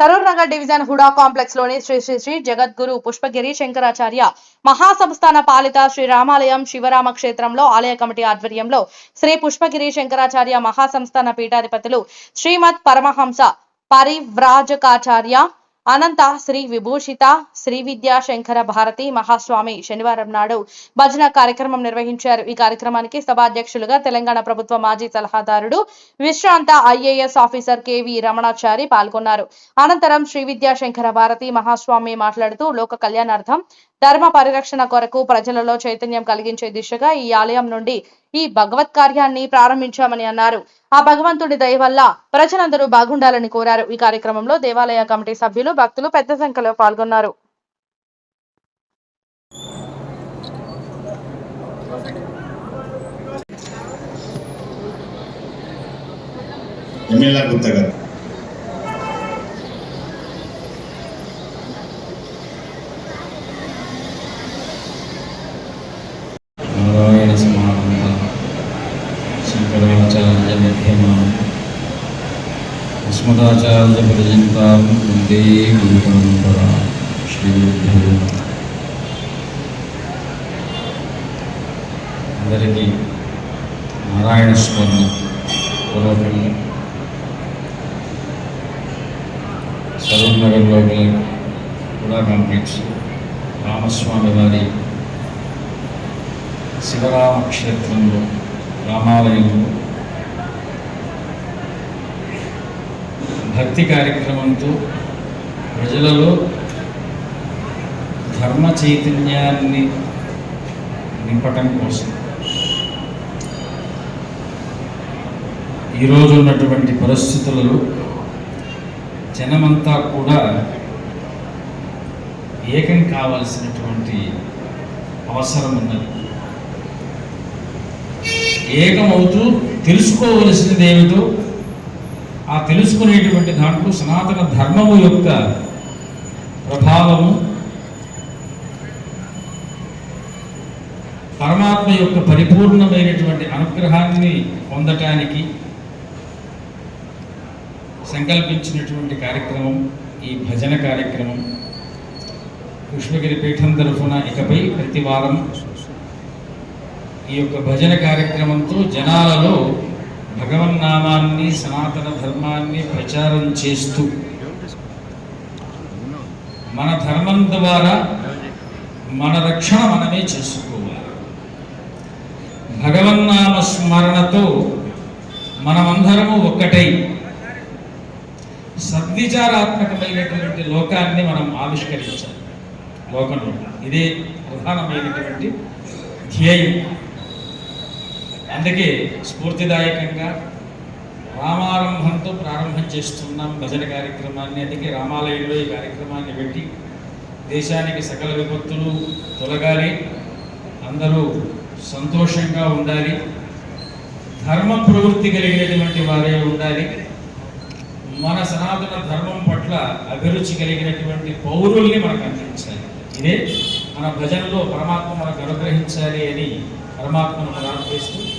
Tharoor Nagar division Hooda కాంప్లెక్స్లోని శ్రీ శ్రీ శ్రీ జగద్గురు పుష్పగిరి శంకరాచార్య మహాసంస్థాన పాలిత శ్రీ రామాలయం శివరామ క్షేత్రంలో ఆలయ కమిటీ ఆధ్వర్యంలో శ్రీ పుష్పగిరి శంకరాచార్య మహాసంస్థాన పీఠాధిపతులు శ్రీమద్ పరమహంస పరివ్రాజకాచార్య అనంత శ్రీ విభూషిత శ్రీ విద్యా శంకర భారతి మహాస్వామి శనివారం నాడు భజన కార్యక్రమం నిర్వహించారు. ఈ కార్యక్రమానికి సభాధ్యక్షులుగా తెలంగాణ ప్రభుత్వ మాజీ సలహాదారుడు విశ్రాంత ఐఏఎస్ ఆఫీసర్ కెవి రమణాచారి పాల్గొన్నారు. అనంతరం శ్రీ విద్యా శంకర భారతి మహాస్వామి మాట్లాడుతూ లోక కళ్యాణార్థం ధర్మ పరిరక్షణ కొరకు ప్రజలలో చైతన్యం కలిగించే దిశగా ఈ ఆలయం నుండి ఈ భగవత్ కార్యాన్ని ప్రారంభించామని అన్నారు. ఆ భగవంతుడి దయ వల్ల ప్రజలందరూ బాగుండాలని కోరారు. ఈ కార్యక్రమంలో దేవాలయ కమిటీ సభ్యులు భక్తులు పెద్ద సంఖ్యలో పాల్గొన్నారు. ఎమ్మెల్యే గుప్తా గారు. అస్మదాచార్య పర్యంతం వందే గురు శ్రీ అందరికీ నారాయణ స్మరణ పూర్వకంగా సరూర్ కూడా కాంప్లెక్స్ రామస్వామి వారి శివరామ క్షేత్రంలో రామాలయంలో భక్తి కార్యక్రమంతో ప్రజలలో ధర్మ చైతన్యాన్ని నింపటం కోసం. ఈరోజు ఉన్నటువంటి పరిస్థితులలో జనమంతా కూడా ఏకం కావాల్సినటువంటి అవసరం ఉన్నది. ఏకమవుతూ తెలుసుకోవలసినది ఏమిటో ఆ తెలుసుకునేటువంటి దాంట్లో సనాతన ధర్మము యొక్క ప్రభావము పరమాత్మ యొక్క పరిపూర్ణమైనటువంటి అనుగ్రహాన్ని పొందటానికి సంకల్పించినటువంటి కార్యక్రమం ఈ భజన కార్యక్రమం. కృష్ణగిరి పీఠం తరఫున ఇకపై ప్రతి వారం ఈ యొక్క భజన కార్యక్రమంతో జనాలలో భగవన్నామాన్ని సనాతన ధర్మాన్ని ప్రచారం చేస్తూ మన ధర్మం ద్వారా మన రక్షణ మనమే చేసుకోవాలి. భగవన్నామ స్మరణతో మనమందరము ఒక్కటై సద్విచారాత్మకమైనటువంటి లోకాన్ని మనం ఆవిష్కరించాలి. లోకంలో ఇదే ప్రధానమైనటువంటి ధ్యేయం. అందుకే స్ఫూర్తిదాయకంగా రామారంభంతో ప్రారంభం చేస్తున్నాం భజన కార్యక్రమాన్ని. అందుకే రామాలయంలో ఈ కార్యక్రమాన్ని పెట్టి దేశానికి సకల విపత్తులు తొలగాలి. అందరూ సంతోషంగా ఉండాలి. ధర్మ ప్రవృత్తి కలిగినటువంటి వారే ఉండాలి. మన సనాతన ధర్మం పట్ల అభిరుచి కలిగినటువంటి పౌరుల్ని మనకు అందించాలి. ఇదే మన భజనలో పరమాత్మ మనకు అనుగ్రహించాలి అని పరమాత్మను ప్రార్థిస్తూ